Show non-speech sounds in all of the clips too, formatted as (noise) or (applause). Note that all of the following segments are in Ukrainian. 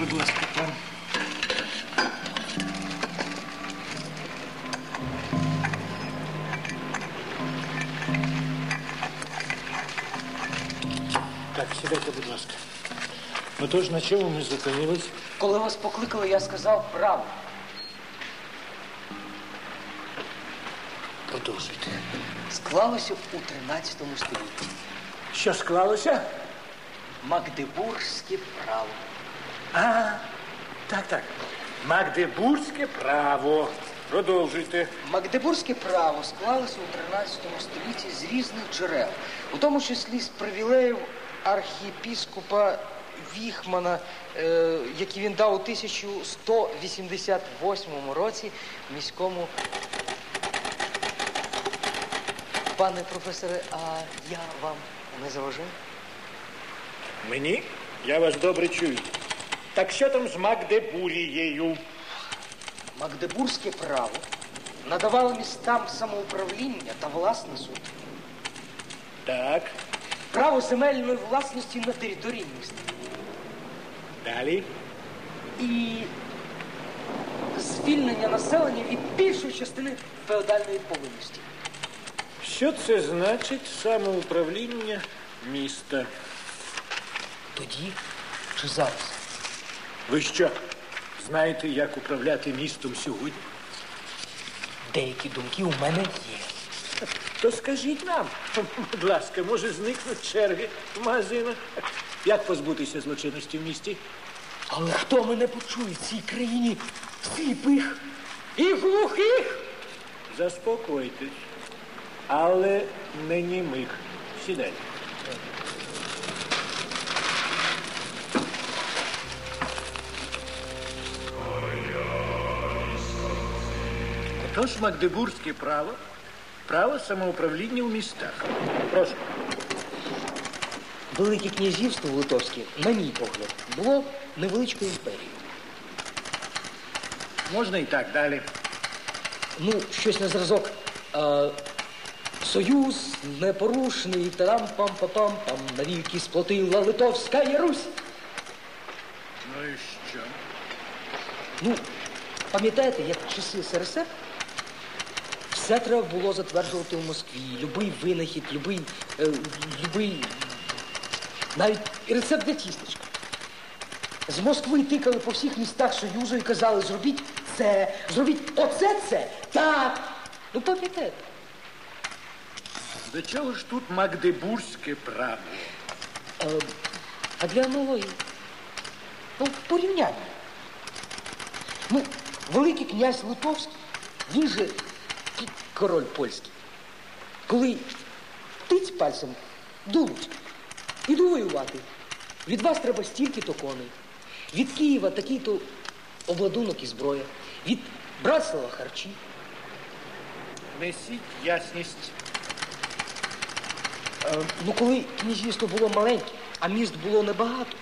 Будь ласка, там. Так, сідайте, будь ласка. Ну тож, на чому ми зупинились? Коли вас покликали, я сказав правду. Продовжуйте. Склалося у 13 столітті. Що склалося? Магдебурзьке право. А, так, так. Магдебурзьке право. Продовжуйте. Магдебурзьке право склалося у 13 столітті з різних джерел, у тому числі з привілеїв архієпіскопа Віхмана, е, які він дав у 1188 році міському. Пане професоре, а я вам не заважаю? Мені? Я вас добре чую. Так що там з Магдебурією? Магдебурзьке право надавало містам самоуправління та власний суд. Так, Право земельної власності на території міста. далі. І звільнення населення від більшої частини феодальної повинності. Що це значить самоуправління міста? Тоді чи зараз? Ви що, знаєте, як управляти містом сьогодні? Деякі думки у мене є. То скажіть нам, будь ласка, може зникнуть черги в магазинах? Як позбутися злочинності в місті? Але хто мене почує в цій країні сліпих і глухих? Заспокойтесь, але не німих. Сідайте. Отож, Магдебурзьке право, право самоуправління у містах. Прошу. Велике князівство Литовське, на мій погляд, було невеличкою імперією. Можна і так далі. Ну, щось на зразок. Е, Союз непорушний, тарам пам пам пам пам навіки сплотила Литовська Русь. Ну і що? Ну, пам'ятаєте, як часи СРСР все треба було затверджувати в Москві. Любий винахід, любий, е, любий, навіть і рецепт для тістечка. З Москви тикали по всіх містах Союзу і казали, зробіть це, зробіть оце це. Так. Ну пам'ятаєте. До чого ж тут Магдебурзьке право? Е, а для аналогії, ну, порівняння. Ну, великий князь Литовський, він же кі- король польський. Коли тиць пальцем дулуть, іду воювати. Від вас треба стільки-то коней. Від Києва такий-то обладунок і зброя. Від Братслава харчі. Несіть ясність. Е, ну, коли князівство було маленьке, а міст було небагато,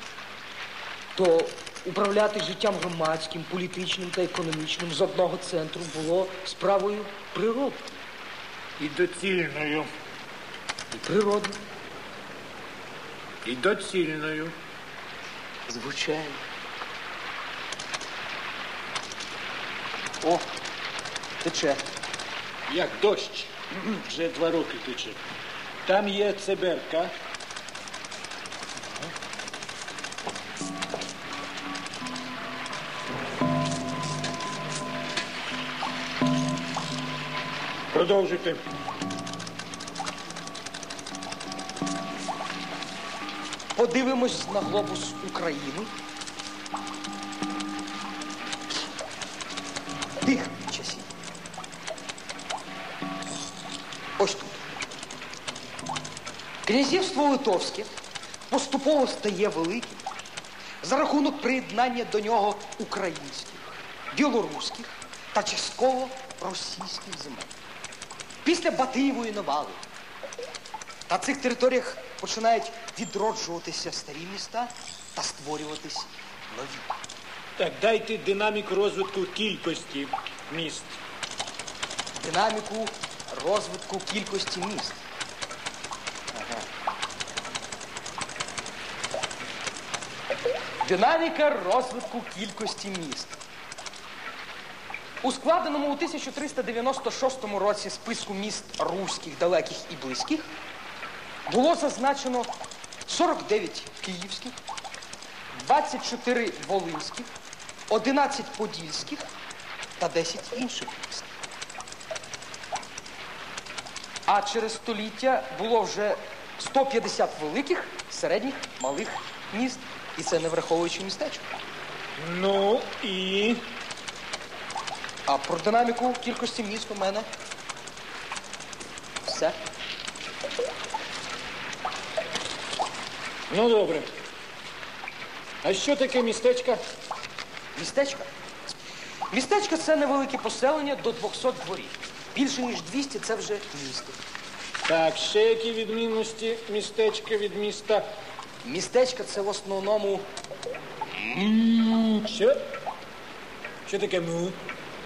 то управляти життям громадським, політичним та економічним з одного центру було справою природи. І доцільною. І природно. І доцільною. Звичайно. О, тече. Як дощ. Вже два роки тече. Там є циберка. Продовжуйте. Подивимось на глобус України. Тих часів. Ось тут. Князівство Литовське поступово стає великим за рахунок приєднання до нього українських, білоруських та частково російських земель. Після Батиєвої навали на цих територіях починають відроджуватися старі міста та створюватись нові. Так, дайте динаміку розвитку кількості міст. Динаміку розвитку кількості міст. Динаміка розвитку кількості міст. У складеному у 1396 році списку міст руських, далеких і близьких було зазначено 49 київських, 24 волинських, 11 подільських та 10 інших міст. А через століття було вже 150 великих, середніх, малих міст. І це не враховуючи містечко. Ну і. А про динаміку кількості міст у мене все. Ну добре. А що таке містечко? Містечко. Містечко це невелике поселення до 200 дворів. Більше ніж 200 це вже місто. Так, ще які відмінності містечка від міста? Містечко це в основному Що? Що таке му?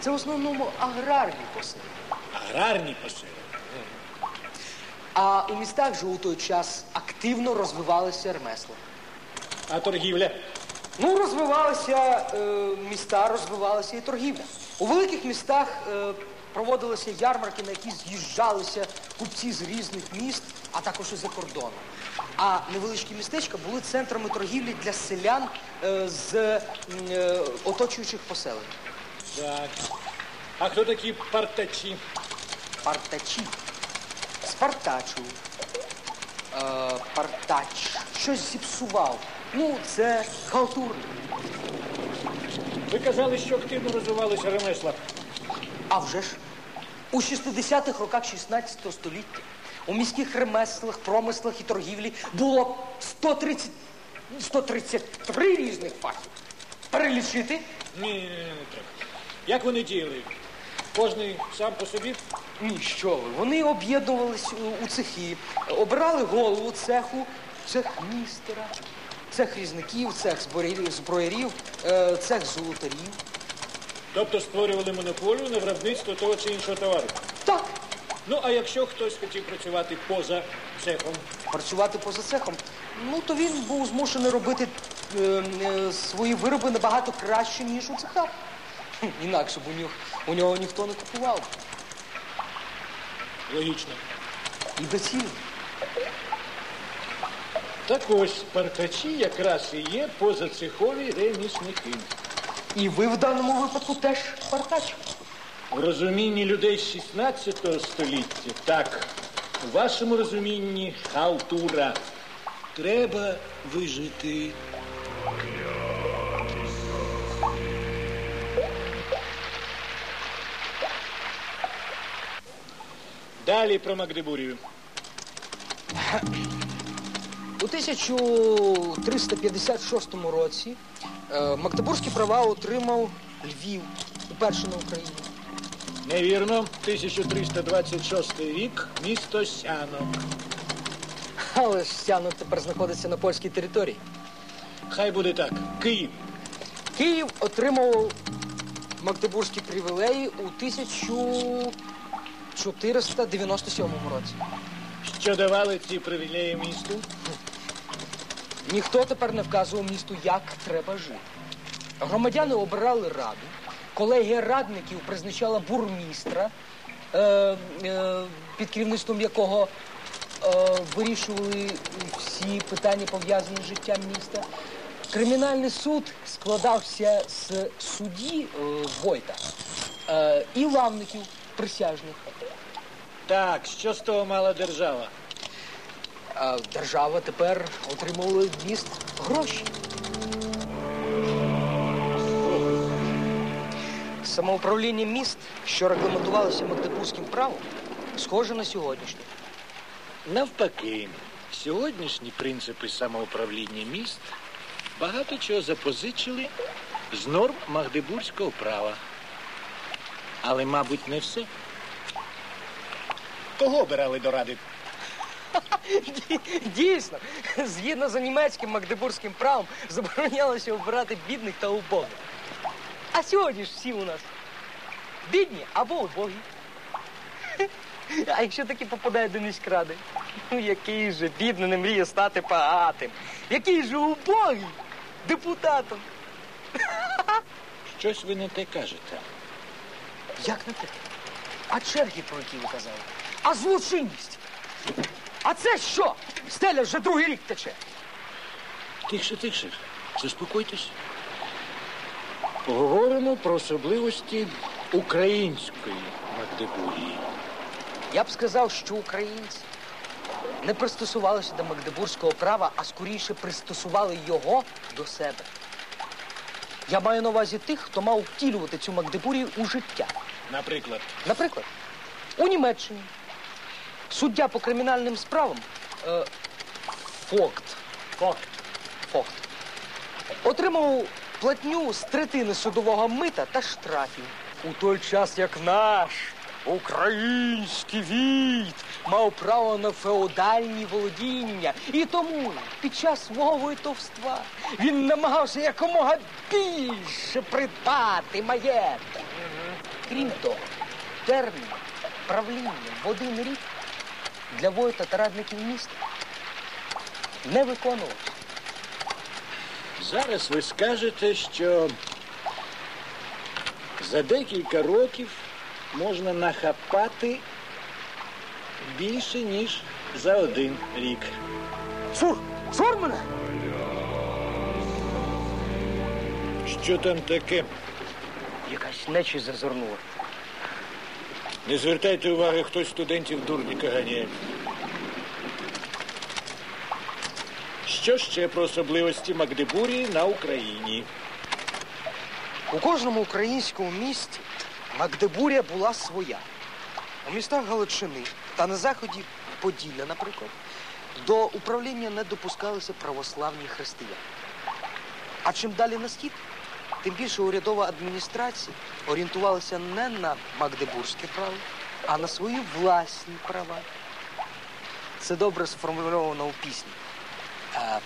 Це в основному аграрні поселення. Аграрні поселення. А у містах же у той час активно розвивалися ремесла. А торгівля? Ну, розвивалися е, міста, розвивалася і торгівля. У великих містах е, проводилися ярмарки, на які з'їжджалися купці з різних міст, а також і за кордону. А невеличкі містечка були центрами торгівлі для селян е, з е, оточуючих поселень. Так. А хто такі партачі? Партачі. Спартачу. Е, партач. Щось зіпсував. Ну, це халтурник. Ви казали, що активно розвивалися ремесла. А вже ж у 60-х роках 16 століття у міських ремеслах, промислах і торгівлі було 130, 133 різних фахів. Перелічити ні, не треба. Як вони діяли? Кожний сам по собі? ні, що ви. Вони об'єднувались у, у цехи, обирали голову цеху, цех містера, цех різників, цех зброярів, зброярів е, цех золотарів. Тобто створювали монополію на виробництво того чи іншого товару. Так, Ну, а якщо хтось хотів працювати поза цехом, працювати поза цехом, ну то він був змушений робити е, е, свої вироби набагато краще, ніж у цехах. (laughs) Інакше б у нього, у нього ніхто не купував. логічно. І доцільно. Так ось партачі якраз і є позацехові ремісники. І ви в даному випадку теж партач. У розумінні людей 16 століття, так, у вашому розумінні халтура. Треба вижити. Далі про Магдебурію. У 1356 році е, Магдебурзькі права отримав Львів уперше на Україні. Невірно, 1326 рік, місто Сянок. Але ж Сянок тепер знаходиться на польській території. Хай буде так. Київ. Київ отримав Магдебурзькі привілеї у 1497 році. Що давали ці привілеї місту? Ніхто тепер не вказував місту, як треба жити. Громадяни обирали раду, колегія радників призначала бурмістра, е, е, під керівництвом якого е, вирішували всі питання, пов'язані з життям міста. Кримінальний суд складався з судді е, Войта е, і лавників присяжних. Так, що з того мала держава? А держава тепер отримувала від міст гроші. Самоуправління міст, що регламентувалося Магдебурзьким правом, схоже на сьогоднішнє. Навпаки, сьогоднішні принципи самоуправління міст багато чого запозичили з норм Магдебурзького права. Але, мабуть, не все. Кого обирали до ради? (laughs) Дійсно, згідно з німецьким магдебурзьким правом, заборонялося обирати бідних та убогих. А сьогодні ж всі у нас бідні або убогі. (laughs) А якщо таки попадає до міськради, ну який же бідний не мріє стати багатим, який же убогий депутатом. (laughs) Щось ви не те кажете. Як не те? А черги, про які ви казали? А злочинність? А це що? Стеля вже другий рік тече. Тихше, тихше. Заспокойтесь. Поговоримо про особливості української Магдебурії. Я б сказав, що українці не пристосувалися до магдебурзького права, а скоріше пристосували його до себе. Я маю на увазі тих, хто мав втілювати цю Магдебурію у життя. Наприклад, Наприклад, у Німеччині суддя по кримінальним справам е, Фокт, факт. Фокт отримав платню з третини судового мита та штрафів. У той час, як наш український від мав право на феодальні володіння. І тому під час свого войтовства він намагався якомога більше придбати маєток. Крім того, термін правління в один рік для войта та радників міста не виконувався. Зараз ви скажете, що за декілька років можна нахапати більше, ніж за один рік. Цур! Цур мене! Що там таке? Якась нечість зазирнула. Не звертайте уваги, хтось студентів дурніка ганяє. Що ще про особливості Магдебурії на Україні? У кожному українському місті Магдебурія була своя. У містах Галичини та на заході Поділля, наприклад, до управління не допускалися православні християни. А чим далі на схід, тим більше урядова адміністрація орієнтувалася не на магдебурзьке право, а на свої власні права. Це добре сформульовано у пісні. Е,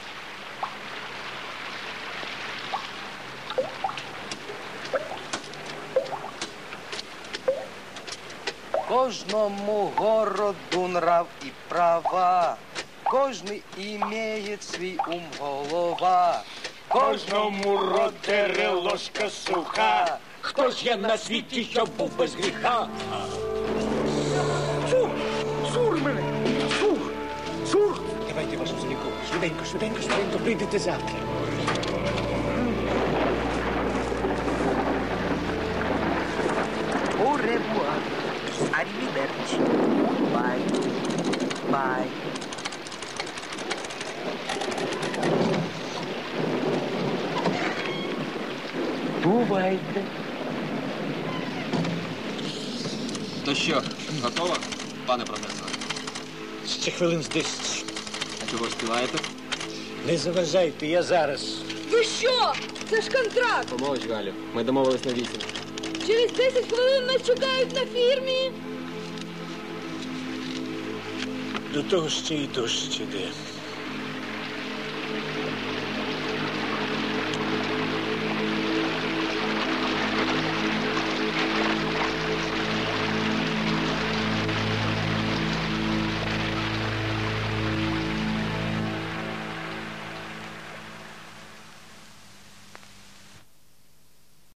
Кожному городу нрав і права, кожний імеє свій ум голова. Кожному родере ложка суха. Хто ж є на світі, що був без гріха? Цур! Цур мене! Цур! Цур! Давайте вашу зліку. Швиденько, швиденько, швиденько, прийдете завтра. Au revoir. Arrivederci. Bye. Бувайте. То що, готова, пане професоре? Ще хвилин з десять. А чого співаєте? Не заважайте, я зараз. Ви що? Це ж контракт. Помовч, Галю. Ми домовились на вісім. Через 10 хвилин нас чекають на фірмі. До того ще й дощ іде.